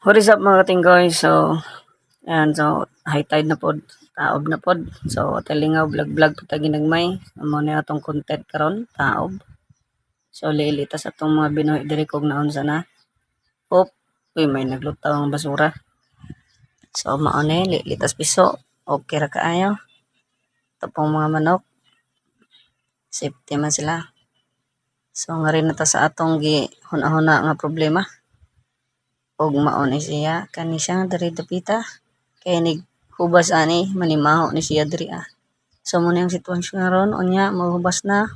What is up mga kating guys? So, ayan, so, high tide na pod, taob na pod. So, talingaw, vlog vlog po tagi nagmay. Amo na atong content karon taob. So, lilitas atong mga binuhi diri kog naon sana. Hop, uy, may naglutaw ang basura. So, maone, lilitas piso. Okay ra kaayo. Tapong mga manok. Safety man sila. So, nga rin na ta sa atong gi huna-huna nga problema og maon ni siya kani siya nga diri dapita kay nig hubas ani manimaho ni siya diri ah. So mo na yung sitwasyon ron unya mahubas na.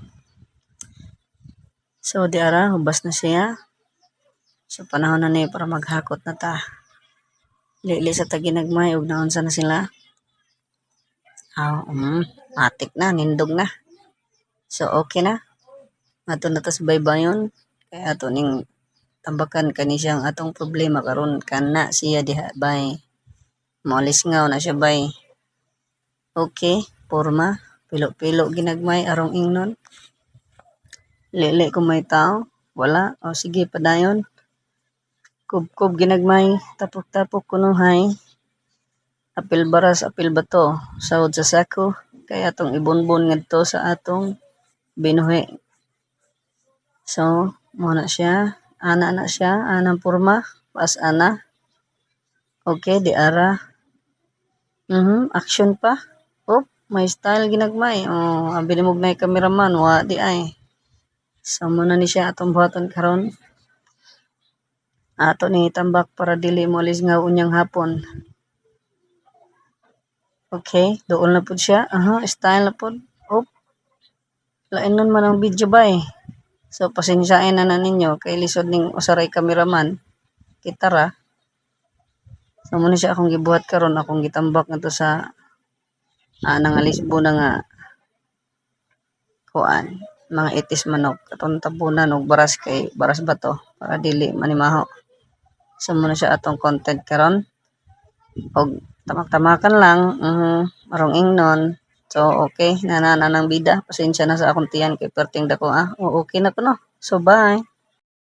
So di ara hubas na siya. So panahon na ni para maghakot na ta. Lili sa taginagmay og naon sa na sila. Ah, um, matik na, nindog na. So okay na. Ato na tas baybayon. Kaya ato ning tambakan kani siyang atong problema karon kana siya diha bay. Molis ngaw na siya bay. Okay porma. Pilo-pilo ginagmay arong ingnon. Lili ko may tao. Wala. O sige padayon. Kub-kub ginagmay. Tapok-tapok kunuhay apil baras apil bato. Sahod sa sako. Kaya atong ibonbon ngadto sa atong binuhi. So mo na siya ana na siya anang porma pas ana. Okay di ara. Mhm action pa. Op may style ginagmay. Oh abi ni may cameraman wa di ay. So mo na ni siya atong buhaton karon. Ato ni tambak para dili mo alis nga unyang hapon. Okay doon na pud siya. Aha style na pud. Op lain nun man ang video ba eh So pasensyain na na ninyo kay lisod ning usaray cameraman. Kita ra. So muna siya akong gibuhat karon akong gitambak ngadto sa anang alisbo na nga kuan mga itis manok katong tabunan og baras kay baras ba to para dili manimaho. So muna siya atong content karon og tamak-tamakan lang mhm marong ingnon So, okay. Nanana ng bida. Pasensya na sa akong tiyan kay perting dako ah. O, okay na ko no. So, bye.